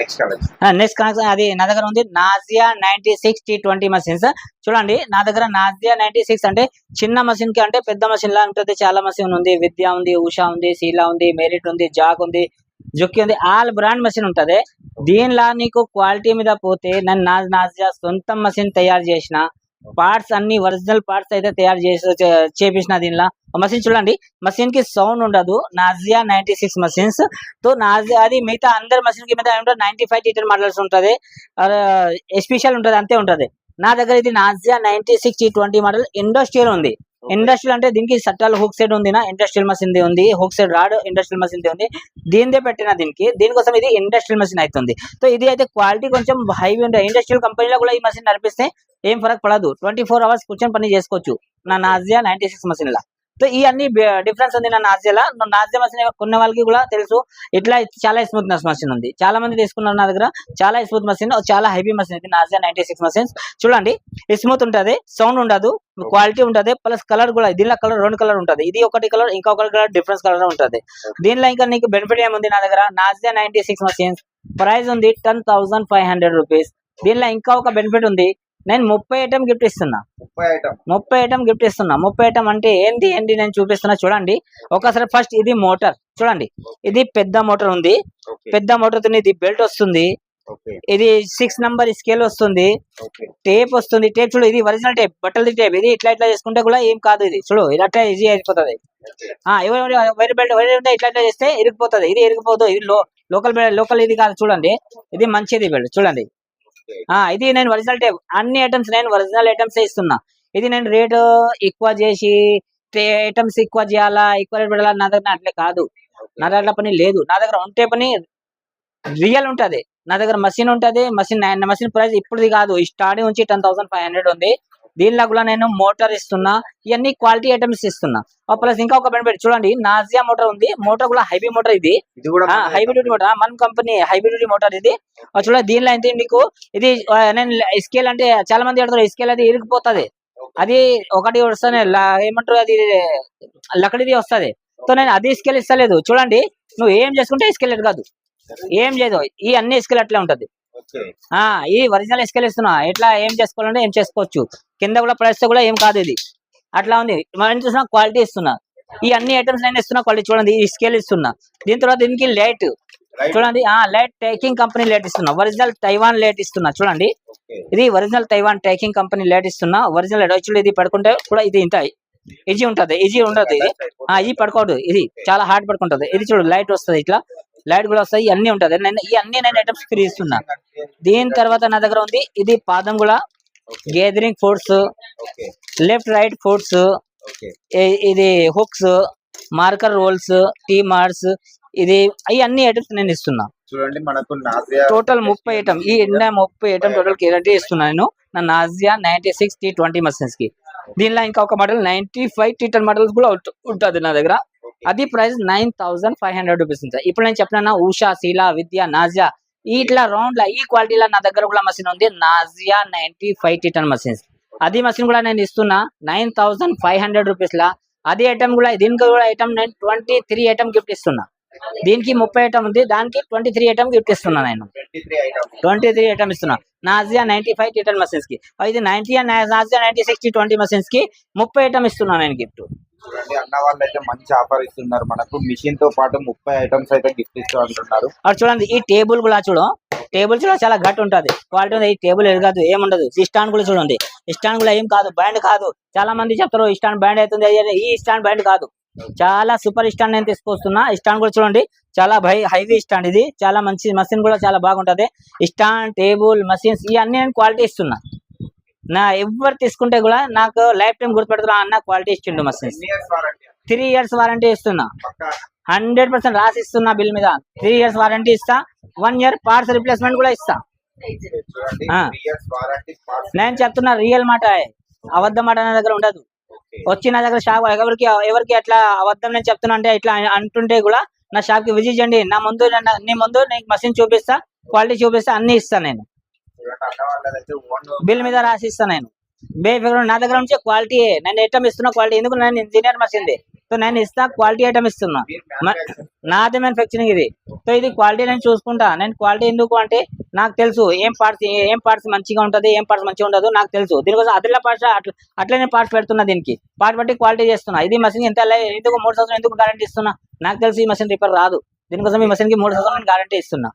Next connection అది నా దగ్గర ఉంది. Nazia ninety six T twenty machines చూడండి నా దగ్గర నాజియా నైన్టీ సిక్స్ అంటే చిన్న మషిన్కి అంటే పెద్ద మషిన్ లా ఉంటుంది. చాలా మషిన్ ఉంది. విద్య ఉంది ఉషా ఉంది శీలా ఉంది మెరిట్ ఉంది జాక్ ఉంది జుక్కి ఉంది. ఆల్ బ్రాండ్ మషిన్ ఉంటది. దీనిలా నీకు క్వాలిటీ మీద పోతే నేను నాజియా సొంత మషిన్ తయారు చేసిన పార్ట్స్ అన్ని ఒరిజినల్ పార్ట్స్ అయితే తయారు చేసి చేపించిన దీనిలో. మషిన్ చూడండి. మసీన్కి సౌండ్ ఉండదు. నాజియా నైన్టీ సిక్స్ మషిన్స్తో నాజియా అది మిగతా అందరి మషిన్కి మీద నైన్టీ ఫైవ్ టీటర్ మోడల్స్ ఉంటది. ఎస్పెషల్ ఉంటది. అంతే ఉంటుంది. నా దగ్గర ఇది Nazia ninety six T twenty model industrial ఉంది. ఇండస్ట్రియల్ అంటే దీనికి సట్టాలు హుక్ సైడ్ ఉంది నా ఇండస్ట్రియల్ మషిన్ ఉంది hook side rod industrial machine ఉంది. దీనిదే పెట్టిన దీనికి. దీనికోసం ఇది ఇండస్ట్రియల్ మషిన్ అవుతుంది సో ఇది అయితే క్వాలిటీ కొంచెం హై ఉంటుంది ఇండస్ట్రియల్ కంపెనీలో కూడా ఈ మషిన్ నడిపిస్తే ఏం ఫరక్ పడదు. ట్వంటీ ఫోర్ అవర్స్ కూర్చొని పని చేసుకోవచ్చు. నా నాజియా నైన్టీ సిక్స్ మషిన్ లా సో ఈ అన్ని డిఫరెన్స్ ఉంది నా నాజియాలో నా నాజియా కొన్న వాళ్ళకి కూడా తెలుసు. ఇట్లా చాలా స్మూత్నెస్ మషిన్ ఉంది. చాలా మంది తీసుకున్నారు నా దగ్గర. చాలా స్మూత్ మషిన్ చాలా హెవీ మషిన్ ఇది నాజియా నైన్టీ సిక్స్ మషిన్స్ చూడండి స్మూత్ ఉంటది సౌండ్ ఉండదు క్వాలిటీ ఉంటది ప్లస్ కలర్ కూడా దీనిలో కలర్ రెండు కలర్ ఉంటది. ఇది ఒకటి కలర్ ఇంకొకటి కలర్ డిఫరెన్స్ కలర్ ఉంటది. దీనిలో ఇంకా నీకు బెనిఫిట్ ఏముంది నా దగ్గర? Nazia ninety six machines price ఉంది ten thousand five hundred rupees. దీనిలో ఇంకా ఒక బెనిఫిట్ ఉంది నేను ముప్పై ఐటమ్ గిఫ్ట్ ఇస్తున్నా. ముప్పై ఐటమ్ ముప్పై ఐటమ్ గిఫ్ట్ ఇస్తున్నా. ముప్పై ఐటమ్ అంటే ఏంటి ఏంటి నేను చూపిస్తున్నా చూడండి. ఒకసారి ఫస్ట్ ఇది మోటార్. చూడండి. ఇది పెద్ద మోటార్ ఉంది. పెద్ద మోటార్తో ఇది బెల్ట్ వస్తుంది. ఇది సిక్స్ నంబర్ స్కేల్ వస్తుంది. టేప్ వస్తుంది. టేప్ చూడు ఇది ఒరిజినల్ టేప్ బట్టలది టేప్. ఇది ఇట్లా ఇట్లా చేసుకుంటే కూడా ఏం కాదు ఇది. చూడు ఇది అట్లా ఈజీ అయిపోతుంది. వైర్ బెల్ట్ వైర్ ఉంటే ఇట్లా ఇట్లా చేస్తే ఇరిగిపోతుంది. ఇది ఇరిగిపోదు. ఇది లోకల్ లోకల్ ఇది కాదు. చూడండి. ఇది మంచిది బెల్ట్ చూడండి. ఇది నేను ఒరిజినల్ టేప్. అన్ని ఐటమ్స్ నేను ఒరిజినల్ ఐటమ్స్ ఇస్తున్నా. ఇది నేను రేటు ఎక్కువ చేసి ఐటమ్స్ ఎక్కువ చేయాలా ఎక్కువ రేట్ పెట్టాలా నా దగ్గర అట్లే కాదు. నా దగ్గర పని లేదు. నా దగ్గర ఉంటే పని రియల్ ఉంటది. నా దగ్గర మషిన్ ఉంటది. మషిన్ మషిన్ ప్రైస్ ఇప్పుడుది కాదు. స్టార్టింగ్ నుంచి టెన్ థౌసండ్ ఫైవ్ హండ్రెడ్ ఉంది. దీనిలో కూడా నేను మోటార్ ఇస్తున్నా ఇవన్నీ క్వాలిటీ ఐటమ్స్ ఇస్తున్నా. ప్లస్ ఇంకా ఒక బెనిఫిట్ చూడండి నాజియా మోటార్ ఉంది. మోటార్ కూడా హైవీ మోటార్ ఇది. డ్యూటీ మోటార్ మన కంపెనీ డ్యూటీ మోటార్ ఇది. చూడండి దీనిలో అయితే మీకు ఇది నేను స్కేల్ అంటే చాలా మంది అడుగుతారు స్కేల్ అది ఇరిగిపోతుంది. అది ఒకటి వస్తానే ఏమంటారు అది లకడిది వస్తది. సో నేను అది స్కేల్ ఇస్తలేదు. చూడండి నువ్వు ఏం చేసుకుంటే స్కేల్ కాదు. ఏం చేయదు ఈ అన్ని స్కేల్ అట్లే ఉంటది. ఆ ఈ ఒరిజినల్ స్కేల్ ఇస్తున్నా. ఎట్లా ఏం చేసుకోవాలంటే ఏం చేసుకోవచ్చు. కింద కూడా ప్రైస్ కూడా ఏం కాదు ఇది. అట్లా ఉంది. మనం చూసిన క్వాలిటీ ఇస్తున్నా. ఈ అన్ని ఐటమ్స్ నేను ఇస్తున్నా క్వాలిటీ చూడండి. ఈ స్కేల్ ఇస్తున్నా. దీని తర్వాత దీనికి లైట్ చూడండి. ఆ లైట్ టేకింగ్ కంపెనీ లైట్ ఇస్తున్నా. ఒరిజినల్ తైవాన్ లైట్ ఇస్తున్నా. చూడండి. ఇది original Taiwan taking company light ఇస్తున్నా. ఒరిజినల్ యాక్చువల్లీ ఇది పడుకుంటే కూడా ఇది ఇంత ఈజీ ఉంటది. ఈజీ ఉండదు ఇది. ఆ ఇది పడుకోదు ఇది చాలా హార్డ్ పడుకుంటది. ఇది చూడు లైట్ వస్తది ఇట్లా. లైట్ కూడా వస్తాయి ఇవన్నీ ఉంటది నేను ఈ అన్ని నేను ఐటమ్స్ ఫ్రీ ఇస్తున్నా దీని తర్వాత నా దగ్గర ఉంది ఇది పాదం కూడా gathering foods okay left right foods okay ఇది హుక్స్ మార్కర్ రోల్స్ టీ మార్స్ ఇది ఈ అన్ని ఐటమ్స్ నేను ఇస్తున్నా. చూడండి మనకు టోటల్ ముప్పై ఐటమ్ ఈ ఎన్న ముప్పై ఐటమ్ టోటల్ గ్యారంటీ ఇస్తున్నా నేను నా Nazia ninety six T twenty మషిన్స్కి. దీనిలో ఇంకా ఒక model ninety five T ten models కూడా ఉంట- ఉంటది నా దగ్గర. అది price nine thousand five hundred rupees ఉంటుంది ఇప్పుడు నేను చెప్పిన ఉషా శీలా విద్య నాజియా ఇట్లా రౌండ్ లా ఈ క్వాలిటీలో నా దగ్గర కూడా మషిన్ ఉంది. Nazia ninety five T ten machines అది మషిన్ కూడా నేను ఇస్తున్నా nine thousand five hundred rupees లా. అది ఐటమ్ కూడా దీనికి కూడా ఐటమ్ నేను ట్వంటీ త్రీ ఐటమ్ గిఫ్ట్ ఇస్తున్నా. దీనికి ముప్పై ఐటమ్ ఉంది దానికి ట్వంటీ త్రీ ఐటమ్ గిఫ్ట్ ఇస్తున్నా నేను. ట్వంటీ త్రీ ఐటమ్ ఇస్తున్నా. నాజియా నైన్టీ ఫైవ్ టీటన్ మషిన్స్కి. ఇది ninety Nazia ninety sixty twenty మషిన్స్కి ముప్పై ఐటమ్ ఇస్తున్నా నేను గిఫ్ట్ చూడండి. అన్న వాళ్ళు అయితే మంచి ఆఫర్ ఇస్తున్నారు మనకు. మిషన్తో పాటు ముప్పై ఐటమ్స్ అయితే గిఫ్ట్ ఇస్తూ అంటున్నారు. అది చూడండి ఈ టేబుల్ కూడా చూడు. టేబుల్ చూడ చాలా గట్టి ఉంటది. క్వాలిటీ ఉంది ఈ టేబుల్ ఎరగదు ఏముండదు. ఈ స్టాండ్ కూడా చూడండి. ఈ స్టాండ్ కూడా ఏం కాదు బ్యాండ్ కాదు. చాలా మంది చెప్తారు ఈ స్టాండ్ బ్యాండ్ అవుతుంది ఈ స్టాండ్ బ్యాండ్ కాదు. చాలా సూపర్ స్టాండ్ నేను తీసుకొస్తున్నా. ఈ స్టాండ్ కూడా చూడండి చాలా హై హైవీ స్టాండ్ ఇది. చాలా మంచి మసిన్ కూడా చాలా బాగుంటది. ఈ స్టాండ్ టేబుల్ మషిన్స్ ఇవన్నీ నేను క్వాలిటీ ఇస్తున్నా. నా ఎవరు తీసుకుంటే కూడా నాకు లైఫ్ టైం గుర్తుపెడుతున్నా అన్న క్వాలిటీ ఇచ్చిండు వారంటీ త్రీ ఇయర్స్ వారంటీ ఇస్తున్నా. హండ్రెడ్ పర్సెంట్ రాసి ఇస్తున్నా బిల్ మీద. త్రీ ఇయర్స్ వారంటీ ఇస్తా. వన్ ఇయర్ పార్ట్స్ రిప్లేస్మెంట్ కూడా ఇస్తా. నేను చెప్తున్నా రియల్ మాట. అబద్ధం మాట నా దగ్గర ఉండదు. వచ్చి నా దగ్గర షాప్ ఎవరికి ఎవరికి అట్లా అబద్ధం నేను చెప్తున్నా అంటే ఇట్లా అంటుంటే కూడా నా షాప్కి విజిట్ చేయండి నా ముందు నా- నీ ముందు నీకు మషిన్ చూపిస్తా క్వాలిటీ చూపిస్తా అన్ని ఇస్తా నేను చూడండి అన్న వాళ్ళదైతే ఓన్ బిల్ మీద రాసి నేను. బేఫికర్ నా దగ్గర నుంచి క్వాలిటీ నేను ఐటమ్ ఇస్తున్నా క్వాలిటీ. ఎందుకు నేను ఇంజనీర్ మసింది? సో నేను ఇస్తా క్వాలిటీ ఐటమ్ ఇస్తున్నా. మ- నాది మ్యానుఫ్యాక్చరింగ్ ఇది. సో ఇది క్వాలిటీ నేను చూసుకుంటా. నేను క్వాలిటీ ఎందుకు అంటే నాకు తెలుసు ఏం పార్ట్స్ ఏం పార్ట్స్ మంచిగా ఉంటది ఏం పార్ట్స్ మంచిగా ఉండదు నాకు తెలుసు. దీనికోసం అదిలా పార్ట్స్ అట్లా అట్లనే పార్ట్స్ పెడుతున్నా దీనికి. పార్ట్ బట్టి క్వాలిటీ చేస్తున్నా. ఇది మషిన్ ఎంత ఎందుకు మూడు సంవత్సరం ఎందుకు గ్యారంటీ ఇస్తున్నా? నాకు తెలుసు ఈ మషిన్ రిపేర్ రాదు. దీనికోసం ఈ మషిన్కి మూడు సంవత్సరం గ్యారంటీ ఇస్తున్నా.